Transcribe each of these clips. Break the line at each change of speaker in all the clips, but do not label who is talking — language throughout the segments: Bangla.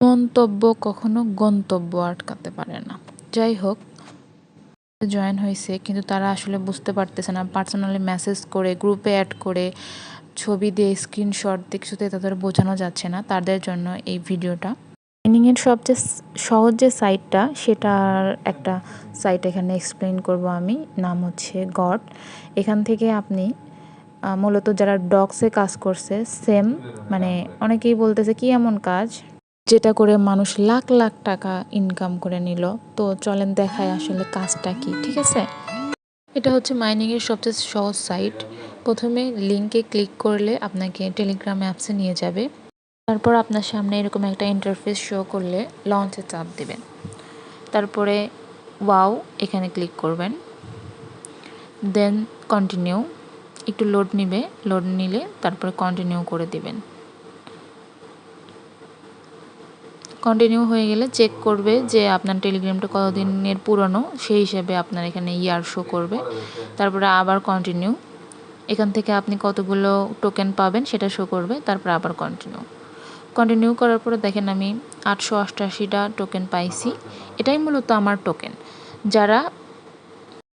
মন্তব্য কখনো গন্তব্য আটকাতে পারে না। যাই হোক জয়েন হয়েছে, কিন্তু তারা আসলে বুঝতে পারতেছে না। পার্সোনালি মেসেজ করে গ্রুপে অ্যাড করে, ছবি দিয়ে স্ক্রিনশট দিয়ে কিছুতে তাদের বোঝানো যাচ্ছে না তাদের জন্য এই ভিডিওটা। ট্রেনিংয়ের সবচেয়ে সহজ যে সাইটটা সেটার একটা সাইট এখানে এক্সপ্লেন করব আমি। নাম হচ্ছে গড। এখান থেকে আপনি মূলত যারা ডগসে কাজ করছে সেম মানে অনেকেই বলতেছে, কি এমন কাজ? যেটা করে মানুষ লাখ লাখ টাকা ইনকাম করে নিল। তো চলেন দেখায় আসলে কাজটা কি, ঠিক আছে? এটা হচ্ছে মাইনিংয়ের সবচেয়ে সহজ সাইট প্রথমে লিঙ্কে ক্লিক করলে আপনাকে টেলিগ্রাম অ্যাপসে নিয়ে যাবে। তারপর আপনার সামনে এরকম একটা ইন্টারফেস শো করলে লঞ্চে চাপ দেবেন। তারপরে ওয়াও এখানে ক্লিক করবেন। দেন কন্টিনিউ একটু লোড নিবে লোড নিলে তারপরে কন্টিনিউ করে দিবেন। কন্টিনিউ হয়ে গেলে চেক করবে যে আপনার টেলিগ্রামটা কতদিনের পুরনো, সেই হিসেবে আপনার এখানে ইয়ার শো করবে। তারপরে আবার কন্টিনিউ এখান থেকে আপনি কতগুলো টোকেন পাবেন সেটা শো করবে, তারপর আবার কন্টিনিউ কন্টিনিউ করার পরে দেখেন আমি আটশো অষ্টাশিটা টোকেন পাইছি। এটাই মূলত আমার টোকেন যারা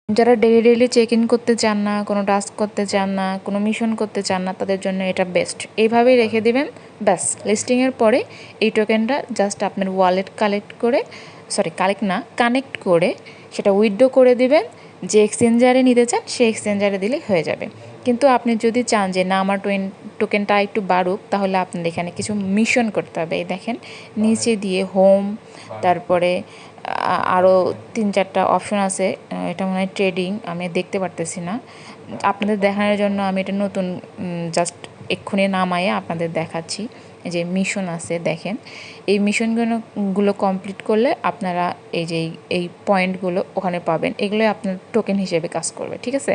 যারা ডেলি ডেলি চেক ইন করতে চান না, কোনো টাস্ক করতে চান না, কোনো মিশন করতে চান না, তাদের জন্য এটা বেস্ট এইভাবেই রেখে দিবেন, ব্যাস। লিস্টিংয়ের পরে এই টোকেনটা জাস্ট আপনার ওয়ালেট কালেক্ট করে সরি কালেক্ট না কানেক্ট করে, সেটা উইথড্র করে দিবেন। যে এক্সচেঞ্জারে নিতে চান, সেই এক্সচেঞ্জারে দিলে হয়ে যাবে। কিন্তু আপনি যদি চান যে, না, আমার টোয়েন টোকেনটা একটু বাড়ুক, তাহলে আপনার এখানে কিছু মিশন করতে হবে। এই দেখেন, নিচে দিয়ে হোম তারপরে আরও তিন চারটা অপশন আছে। এটা মনে হয় ট্রেডিং আমি দেখতে পারতেছি না। আপনাদের দেখানোর জন্য আমি এটা নতুন জাস্ট এক্ষুনি নামায়ে আপনাদের দেখাচ্ছি। যে মিশন আছে, দেখেন। এই মিশনগুলো গুলো কমপ্লিট করলে আপনারা এই যে এই পয়েন্টগুলো ওখানে পাবেন। এগুলো আপনার টোকেন হিসেবে কাজ করবে, ঠিক আছে?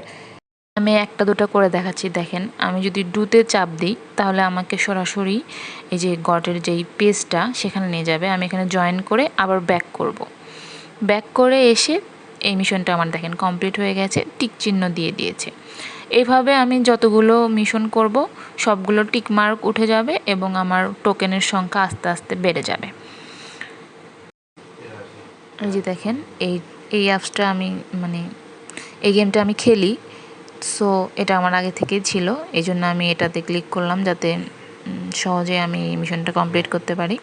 আমি একটা, দুটো করে দেখাচ্ছি, দেখেন। আমি যদি ডুতে চাপ দিই, তাহলে আমাকে সরাসরি এই যে গটের যেই পেজটা, সেখানে নিয়ে যাবে। আমি এখানে জয়েন করে আবার ব্যাক করব। ব্যাক করে এসে এই মিশনটা আমার দেখেন কমপ্লিট হয়ে গেছে টিক চিহ্ন দিয়ে দিয়েছে। এইভাবে আমি যতগুলো মিশন করব, সবগুলো টিক মার্ক উঠে যাবে এবং আমার টোকেনের সংখ্যা আস্তে আস্তে বেড়ে যাবে। এই যে দেখেন, এই এই অ্যাপসটা আমি মানে এই গেমটা আমি খেলি। সো এটা আমার আগে থেকেই ছিল। এই জন্য আমি এটাতে ক্লিক করলাম যাতে সহজে আমি মিশনটা কমপ্লিট করতে পারি।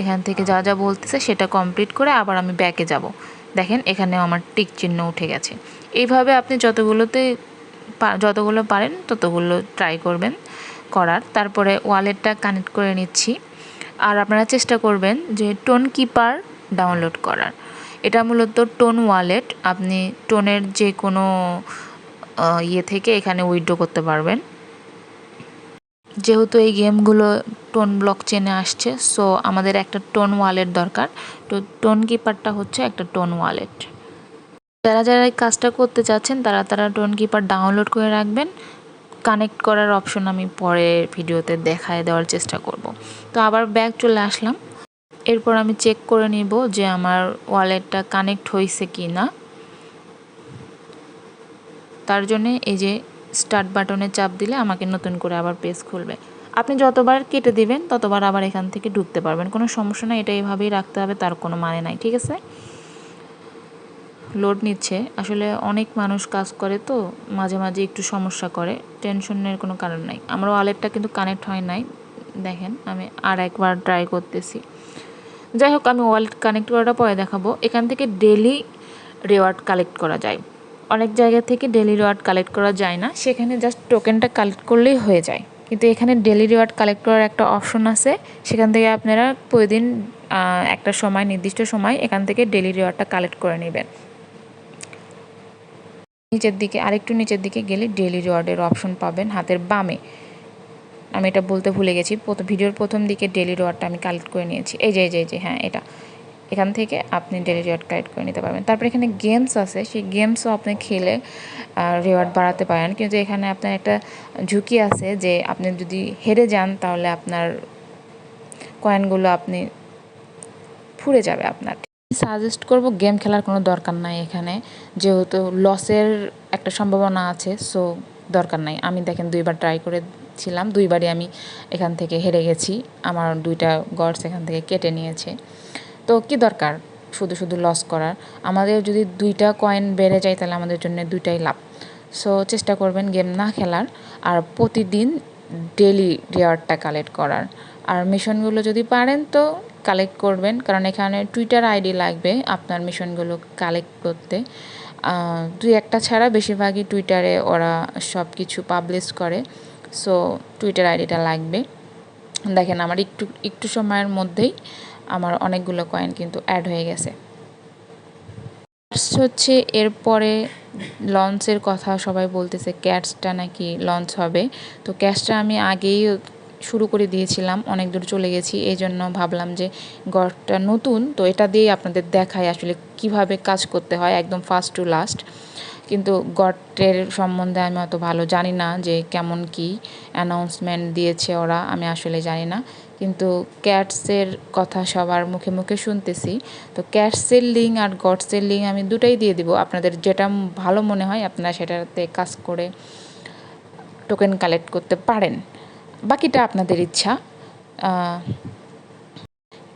এখান থেকে যা যা বলতেছে সেটা কমপ্লিট করে আবার আমি ব্যাকে যাব। দেখেন, এখানেও আমার টিক চিহ্ন উঠে গেছে। এইভাবে আপনি যতগুলোতে যতগুলো পারেন ততগুলো ট্রাই করবেন করার। তারপরে ওয়ালেটটা কানেক্ট করে নিচ্ছি। আর আপনারা চেষ্টা করবেন যে টোন কিপার ডাউনলোড করার। এটা মূলত টোন ওয়ালেট। আপনি টোনের যে কোনো ইয়ে থেকে এখানে উইড্রো করতে পারবেন। যেহেতু এই গেমগুলো টোন ব্লক চেনে আসছে, সো আমাদের একটা টোন ওয়ালেট দরকার। তো টোন কিপারটা হচ্ছে একটা টোন ওয়ালেট। যারা যারা এই কাজটা করতে চাচ্ছেন, তারা তারা টোন কিপার ডাউনলোড করে রাখবেন। কানেক্ট করার অপশন আমি পরে ভিডিওতে দেখায় দেওয়ার চেষ্টা করব। তো আবার ব্যাগ চলে আসলাম। এরপর আমি চেক করে নিব যে আমার ওয়ালেটটা কানেক্ট হয়েছে কি না তার জন্যে এই যে স্টার্ট বাটনে চাপ দিলে আমাকে নতুন করে আবার পেজ খুলবে। আপনি যতবার কেটে দিবেন, ততবার আবার এখান থেকে ঢুকতে পারবেন। কোনো সমস্যা নাই, এটা এভাবেই রাখতে হবে, তার কোনো মানে নাই, ঠিক আছে? লোড নিচ্ছে। আসলে অনেক মানুষ কাজ করে তো, মাঝে মাঝে একটু সমস্যা করে টেনশনের কোনো কারণ নাই। আমার ওয়ালেটটা কিন্তু কানেক্ট হয় নাই, দেখেন, আমি আর একবার ট্রাই করতেছি। যাই হোক আমি ওয়ালেট কানেক্ট করাটা পরে দেখাবো। এখান থেকে ডেলি রেওয়ার্ড কালেক্ট করা যায়। অনেক জায়গা থেকে ডেলি রেওয়ার্ড কালেক্ট করা যায় না। সেখানে জাস্ট টোকেনটা কালেক্ট করলেই হয়ে যায়। কিন্তু এখানে ডেলি রিওয়ার্ড কালেক্ট করার একটা অপশন আছে। সেখান থেকে আপনারা প্রতিদিন একটা সময়, নির্দিষ্ট সময় এখান থেকে ডেলি রিওয়ার্ডটা কালেক্ট করে নেবেন। নিচের দিকে, আরেকটু নিচের দিকে গেলে ডেলি রিওয়ার্ডের অপশন পাবেন হাতের বামে। আমি এটা বলতে ভুলে গেছি। ভিডিওর প্রথম দিকে ডেলি রিওয়ার্ডটা আমি কালেক্ট করে নিয়েছি। এই যে এই যে হ্যাঁ এটা। এখান থেকে আপনি ডেলি রিওয়ার্ড কালেক্ট করে নিতে পারবেন। তারপর এখানে গেমস আছে। সেই গেমসও আপনি খেলে রিওয়ার্ড বাড়াতে পারেন। কিন্তু এখানে আপনার একটা ঝুঁকি আছে যে, আপনি যদি হেরে যান, তাহলে আপনার কয়েনগুলো আপনি ফুরে যাবে আপনার। সাজেস্ট করব গেম খেলার কোনো দরকার নাই এখানে। যেহেতু লসের একটা সম্ভাবনা আছে সো দরকার নাই। আমি দেখেন দুইবার ট্রাই করে ছিলাম, দুইবারই আমি এখান থেকে হেরে গেছি। আমার দুইটা গডস এখান থেকে কেটে নিয়েছে। তো কি দরকার শুধু শুধু লস করার? আমাদের যদি দুইটা কয়েন বেড়ে যায় তাহলে আমাদের জন্য দুইটাই লাভ। সো চেষ্টা করবেন গেম না খেলার, আর প্রতিদিন ডেলি রেওয়ার্ডটা কালেক্ট করার। আর মিশনগুলো যদি পারেন তো কালেক্ট করবেন, কারণ এখানে টুইটার আইডি লাগবে আপনার মিশনগুলো কালেক্ট করতে। দুই একটা ছাড়া বেশিরভাগই টুইটারে ওরা সব কিছু পাবলিশ করে। সো টুইটার আইডিটা লাগবে। দেখেন, আমার একটু একটু সময়ের মধ্যেই আমার অনেকগুলো কয়েন কিন্তু অ্যাড হয়ে গেছে। ক্যাটস হচ্ছে এরপরে লঞ্চের কথা সবাই বলতেছে ক্যাটসটা নাকি লঞ্চ হবে। তো ক্যাটসটা আমি আগেই শুরু করে দিয়েছিলাম, অনেক দূর চলে গেছি। এই জন্য ভাবলাম যে গড়টা নতুন, তো এটা দিয়েই আপনাদের দেখাই আসলে কীভাবে কাজ করতে হয়, একদম ফার্স্ট টু লাস্ট কিন্তু গটের সম্বন্ধে আমি অত ভালো জানি না যে কেমন কি অ্যানাউন্সমেন্ট দিয়েছে ওরা, আমি আসলে জানি না। কিন্তু ক্যাটসের কথা সবার মুখে মুখে শুনতেছি। তো ক্যাটসের লিঙ্ক আর গডসের লিঙ্ক আমি দুটাই দিয়ে দিব। আপনাদের যেটা ভালো মনে হয়, আপনারা সেটাতে কাজ করে টোকেন কালেক্ট করতে পারেন। বাকিটা আপনাদের ইচ্ছা।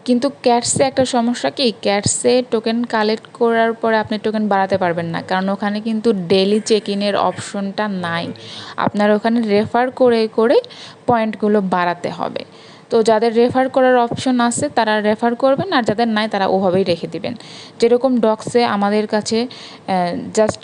কিন্তু ক্যাটসে একটা সমস্যা কি? ক্যাটসে টোকেন কালেক্ট করার পরে আপনি টোকেন বাড়াতে পারবেন না। কারণ ওখানে কিন্তু ডেলি চেক ইনের অপশনটা নাই। আপনার ওখানে রেফার করে করে পয়েন্টগুলো বাড়াতে হবে। তো যাদের রেফার করার অপশন আছে, তারা রেফার করবেন, আর যাদের নাই, তারা ওভাবেই রেখে দিবেন। যেরকম ডক্সে আমাদের কাছে জাস্ট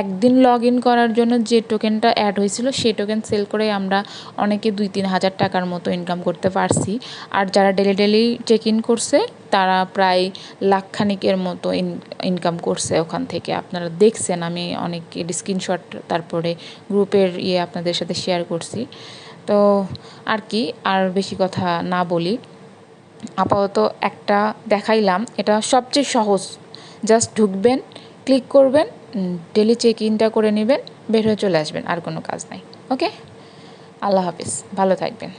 একদিন লগ ইন করার জন্য যে টোকেনটা অ্যাড হয়েছিল, সেই টোকেন সেল করে আমরা অনেকে দুই তিন হাজার টাকার মতো ইনকাম করতে পারছি। আর যারা ডেলি ডেলি চেক ইন করছে, তারা প্রায় লাখখানিকের মতো ইনকাম করছে ওখান থেকে। আপনারা দেখছেন, আমি অনেক স্ক্রিনশট তারপরে গ্রুপের ইয়ে আপনাদের সাথে শেয়ার করছি। তো আর কি, আর বেশি কথা না বলি। আপাতত একটা দেখাইলাম। এটা সবচেয়ে সহজ। জাস্ট ঢুকবেন ক্লিক করবেন ডেলি চেক ইনটা করে নেবেন, বের হয়ে চলে আসবেন, আর কোনো কাজ নাই। ওকে? আল্লাহ হাফিজ। ভালো থাকবেন।